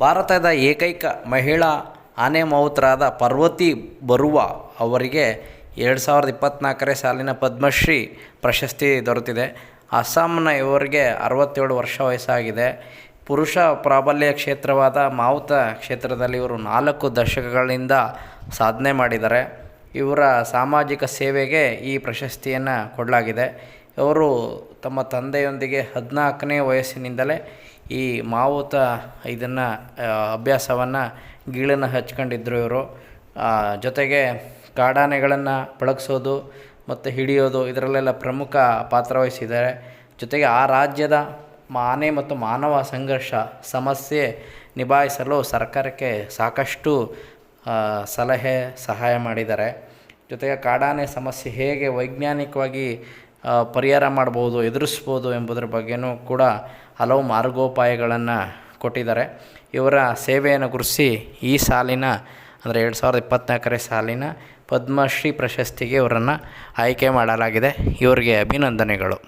ಭಾರತದ ಏಕೈಕ ಮಹಿಳಾ ಆನೆ ಮಾವುತರಾದ ಪಾರ್ವತಿ ಬರುವ ಅವರಿಗೆ ಎರಡು ಸಾವಿರದ ಇಪ್ಪತ್ತ್ನಾಲ್ಕನೇ ಸಾಲಿನ ಪದ್ಮಶ್ರೀ ಪ್ರಶಸ್ತಿ ದೊರೆತಿದೆ. ಅಸ್ಸಾಂನ ಇವರಿಗೆ ಅರವತ್ತೇಳು ವರ್ಷ ವಯಸ್ಸಾಗಿದೆ. ಪುರುಷ ಪ್ರಾಬಲ್ಯ ಕ್ಷೇತ್ರವಾದ ಮಾವುತ ಕ್ಷೇತ್ರದಲ್ಲಿ ಇವರು ನಾಲ್ಕು ದಶಕಗಳಿಂದ ಸಾಧನೆ ಮಾಡಿದ್ದಾರೆ. ಇವರ ಸಾಮಾಜಿಕ ಸೇವೆಗೆ ಈ ಪ್ರಶಸ್ತಿಯನ್ನು ಕೊಡಲಾಗಿದೆ. ಇವರು ತಮ್ಮ ತಂದೆಯೊಂದಿಗೆ ಹದಿನಾಲ್ಕನೇ ವಯಸ್ಸಿನಿಂದಲೇ ಈ ಮಾವುತ ಇದನ್ನು ಅಭ್ಯಾಸವನ್ನು ಗೀಳನ್ನು ಹಚ್ಕೊಂಡಿದ್ರು ಇವರು. ಜೊತೆಗೆ ಕಾಡಾನೆಗಳನ್ನು ಪಳಗಿಸೋದು ಮತ್ತು ಹಿಡಿಯೋದು ಇದರಲ್ಲೆಲ್ಲ ಪ್ರಮುಖ ಪಾತ್ರ ವಹಿಸಿದ್ದಾರೆ. ಜೊತೆಗೆ ಆ ರಾಜ್ಯದ ಮಾನೆ ಮತ್ತು ಮಾನವ ಸಂಘರ್ಷ ಸಮಸ್ಯೆ ನಿಭಾಯಿಸಲು ಸರ್ಕಾರಕ್ಕೆ ಸಾಕಷ್ಟು ಸಲಹೆ, ಸಹಾಯ ಮಾಡಿದ್ದಾರೆ. ಜೊತೆಗೆ ಕಾಡಾನೆ ಸಮಸ್ಯೆ ಹೇಗೆ ವೈಜ್ಞಾನಿಕವಾಗಿ ಪರಿಹಾರ ಮಾಡ್ಬೋದು, ಎದುರಿಸ್ಬೋದು ಎಂಬುದರ ಬಗ್ಗೆಯೂ ಕೂಡ ಹಲವು ಮಾರ್ಗೋಪಾಯಗಳನ್ನು ಕೊಟ್ಟಿದ್ದಾರೆ. ಇವರ ಸೇವೆಯನ್ನು ಗುರುಸಿ ಈ ಸಾಲಿನ, ಅಂದರೆ ಎರಡು ಸಾವಿರದ ಇಪ್ಪತ್ತ್ನಾಲ್ಕನೇ ಸಾಲಿನ ಪದ್ಮಶ್ರೀ ಪ್ರಶಸ್ತಿಗೆ ಇವರನ್ನು ಆಯ್ಕೆ ಮಾಡಲಾಗಿದೆ. ಇವರಿಗೆ ಅಭಿನಂದನೆಗಳು.